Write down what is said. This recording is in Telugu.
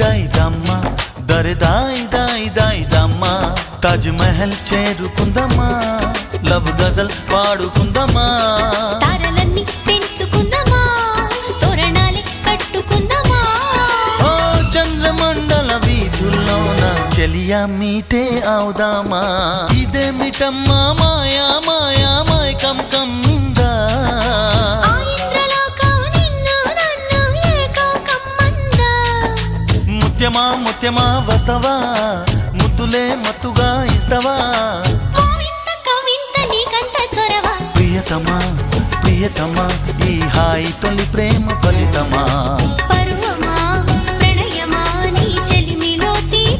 దాయి దాయి దాయి దమ్మా తాజ్ మహల్ చేరుకుందమ్మా లవ్ గజల్ పాడుకుందమ్మా. తారలన్నీ పెంచుకుందామా తోరణాలే కట్టుకుందామా ఓ చంద్రమండల వీధుల్లోన చెలియా మీటే అవుదామా ఇదేమిటమ్మా మాయా మాయా ముత్యమా ముత్యమా వస్తవా? ముద్దులే మత్తుగా ఇస్తవా? ప్రియతమా ప్రియతమా ఈ హాయి తొలి ప్రేమ ఫలితమా?